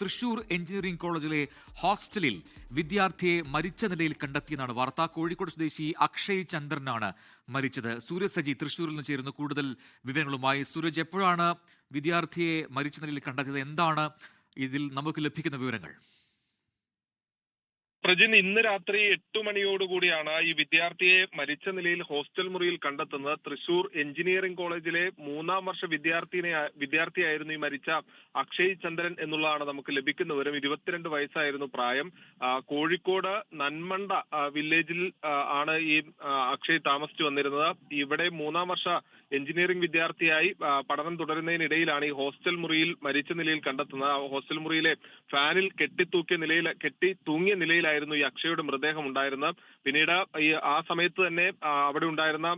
Thrissur engineering കോളേജിലെ ഹോസ്റ്റലിൽ വിദ്യാർത്ഥിയെ മരിച്ച നിലയിൽ കണ്ടെത്തിയെന്നാണ് വാർത്ത. കോഴിക്കോട് സ്വദേശി അക്ഷയ് ചന്ദ്രനാണ് മരിച്ചത്. സൂര്യസജി സജി തൃശൂരിൽ നിന്ന് ചേരുന്ന. കൂടുതൽ വിവരങ്ങളുമായി സൂരജ് എപ്പോഴാണ് വിദ്യാർത്ഥിയെ മരിച്ച നിലയിൽ കണ്ടെത്തിയത്? എന്താണ്? ഇതിൽ നമുക്ക് ലഭിക്കുന്ന വിവരങ്ങൾ. പ്രജിൻ ഇന്ന് രാത്രി എട്ടു മണിയോടുകൂടിയാണ് ഈ വിദ്യാർത്ഥിയെ മരിച്ച നിലയിൽ ഹോസ്റ്റൽ മുറിയിൽ കണ്ടെത്തുന്നത്. തൃശൂർ എഞ്ചിനീയറിംഗ് കോളേജിലെ മൂന്നാം വർഷ വിദ്യാർത്ഥിനെ വിദ്യാർത്ഥിയായിരുന്നു ഈ മരിച്ച അക്ഷയ് ചന്ദ്രൻ എന്നുള്ളതാണ് നമുക്ക് ലഭിക്കുന്ന വിവരം. ഇരുപത്തിരണ്ട് വയസ്സായിരുന്നു പ്രായം. കോഴിക്കോട് നന്മണ്ട വില്ലേജിൽ ആണ് ഈ അക്ഷയ് താമസിച്ചു വന്നിരുന്നത്. ഇവിടെ മൂന്നാം വർഷ എഞ്ചിനീയറിംഗ് വിദ്യാർത്ഥിയായി പഠനം തുടരുന്നതിനിടയിലാണ് ഈ ഹോസ്റ്റൽ മുറിയിൽ മരിച്ച നിലയിൽ കണ്ടെത്തുന്നത്. ഹോസ്റ്റൽ മുറിയിലെ ഫാനിൽ കെട്ടിത്തൂക്കിയ നിലയിൽ കെട്ടി തൂങ്ങിയ നിലയിലായിരുന്നു ഈ അക്ഷയുടെ മൃതദേഹം ഉണ്ടായിരുന്നത് പിന്നീട് ഈ ആ സമയത്ത് തന്നെ അവിടെ ഉണ്ടായിരുന്ന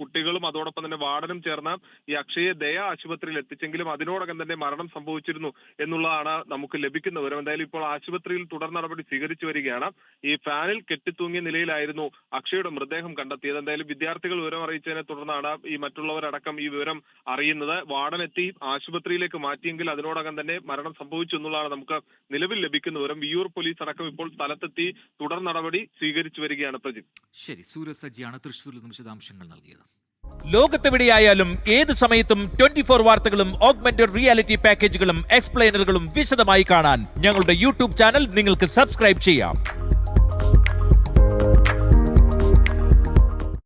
കുട്ടികളും അതോടൊപ്പം തന്നെ വാർഡനും ചേർന്ന് ഈ അക്ഷയെ ദയ ആശുപത്രിയിൽ എത്തിച്ചെങ്കിലും അതിനോടകം തന്നെ മരണം സംഭവിച്ചിരുന്നു എന്നുള്ളതാണ് നമുക്ക് ലഭിക്കുന്ന വിവരം. എന്തായാലും ഇപ്പോൾ ആശുപത്രിയിൽ തുടർ നടപടി സ്വീകരിച്ചു വരികയാണ്. ഈ ഫാനിൽ കെട്ടിത്തൂങ്ങിയ നിലയിലായിരുന്നു അക്ഷയുടെ മൃതദേഹം കണ്ടെത്തിയത്. എന്തായാലും വിദ്യാർത്ഥികൾ വിവരം അറിയിച്ചതിനെ തുടർന്നാണ് ഈ മറ്റുള്ളവരടക്കം ഈ വിവരം അറിയുന്നത്. വാർഡൻ എത്തി ആശുപത്രിയിലേക്ക് മാറ്റിയെങ്കിൽ അതിനോടകം തന്നെ മരണം സംഭവിച്ചു എന്നുള്ളതാണ് നമുക്ക് നിലവിൽ ലഭിക്കുന്ന വിവരം. വിയൂർ പോലീസ് അടക്കം ഇപ്പോൾ സ്ഥലത്തെത്തി തുടർ നടപടി സ്വീകരിച്ചു വരികയാണ് പ്രജിത്. ശരി സൂരജ് സജിയാണ് തൃശൂരിൽ നിന്ന് വിശദാംശങ്ങൾ നൽകിയത്. ലോകത്തെവിടെയായാലും ഏത് സമയത്തും ട്വന്റി ഫോർ വാർത്തകളും ഓഗ്മെന്റഡ് റിയാലിറ്റി പാക്കേജുകളും എക്സ്പ്ലെയിനറുകളും വിശദമായി കാണാൻ ഞങ്ങളുടെ യൂട്യൂബ് ചാനൽ നിങ്ങൾക്ക് സബ്സ്ക്രൈബ് ചെയ്യാം.